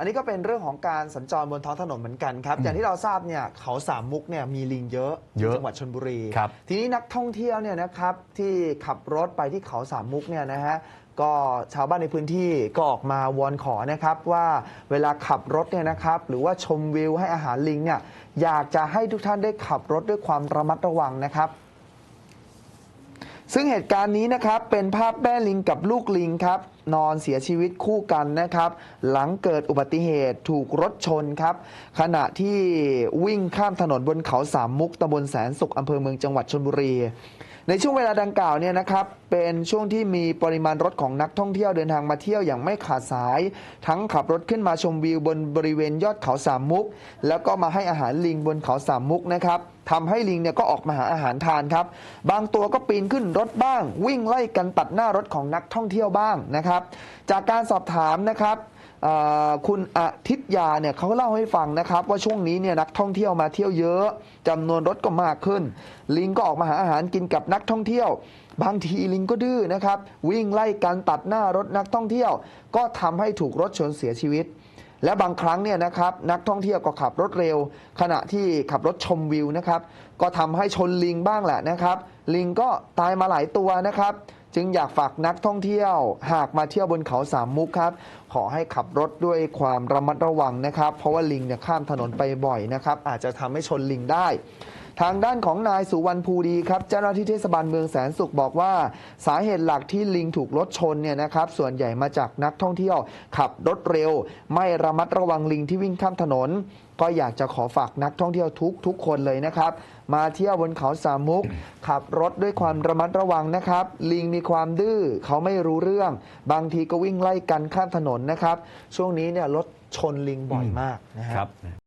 อันนี้ก็เป็นเรื่องของการสัญจรบนท้องถนนเหมือนกันครับ อย่างที่เราทราบเนี่ยเขาสามมุกเนี่ยมีลิงเยอะเยอะที่จังหวัดชนบุรี ครับ ทีนี้นักท่องเที่ยวเนี่ยนะครับที่ขับรถไปที่เขาสามมุกเนี่ยนะฮะก็ชาวบ้านในพื้นที่ก็ออกมาวอนขอนะครับว่าเวลาขับรถเนี่ยนะครับหรือว่าชมวิวให้อาหารลิงเนี่ยอยากจะให้ทุกท่านได้ขับรถด้วยความระมัดระวังนะครับ ซึ่งเหตุการณ์นี้นะครับเป็นภาพแม่ลิงกับลูกลิงครับ นอนเสียชีวิตคู่กันนะครับ หลังเกิดอุบัติเหตุถูกรถชนครับ ขณะที่วิ่งข้ามถนนบนเขาสามมุกตำบลแสนสุขอำเภอเมืองจังหวัดชนบุรี ในช่วงเวลาดังกล่าวเนี่ยนะครับ เป็นช่วงที่มีปริมาณรถของนักท่องเที่ยวเดินทางมาเที่ยวอย่างไม่ขาดสาย ทั้งขับรถขึ้นมาชมวิวบนบริเวณยอดเขาสามมุก แล้วก็มาให้อาหารลิงบนเขาสามมุกนะครับทำให้ลิงเนี่ยก็ออกมาหาอาหารทานครับ บางตัวก็ปีนขึ้นรถบ้าง วิ่งไล่กันตัดหน้ารถของนักท่องเที่ยวบ้างนะครับ จากการสอบถามนะครับคุณอาทิตยาเนี่ยเขาเล่าให้ฟังนะครับ ว่าช่วงนี้เนี่ยนักท่องเที่ยวมาเที่ยวเยอะจำนวนรถก็มากขึ้น ลิงก็ออกมาหาอาหารกินกับนักท่องเที่ยว บางทีลิงก็ดื้อนะครับ วิ่งไล่กันตัดหน้ารถนักท่องเที่ยว ก็ทำให้ถูกรถชนเสียชีวิต และบางครั้งเนี่ยนะครับนักท่องเที่ยวก็ขับรถเร็ว ขณะที่ขับรถชมวิวนะครับก็ทำให้ชนลิงบ้างแหละนะครับ ลิงก็ตายมาหลายตัวนะครับ จึงอยากฝากนักท่องเที่ยว หากมาเที่ยวบนเขาสามมุกครับ ขอให้ขับรถด้วยความระมัดระวังนะครับ เพราะว่าลิงเนี่ยข้ามถนนไปบ่อยนะครับ อาจจะทำให้ชนลิงได้ ทางด้านของนายสุวรรณภูดีครับเจ้าหน้าที่เทศบาลเมืองแสนสุขบอกว่าสาเหตุหลักที่ลิงถูกรถชนเนี่ยนะครับส่วนใหญ่มาจากนักท่องเที่ยว ขับรถเร็ว ไม่ระมัดระวังลิงที่วิ่งข้ามถนน ก็อยากจะขอฝากนักท่องเที่ยวทุกทุกคนเลยนะครับ มาเที่ยวบนเขาสามมุก ขับรถด้วยความระมัดระวังนะครับ ลิงมีความดื้อเขาไม่รู้เรื่อง บางทีก็วิ่งไล่กันข้ามถนนนะครับ ช่วงนี้เนี่ยรถชนลิงบ่อยมากนะฮะครับ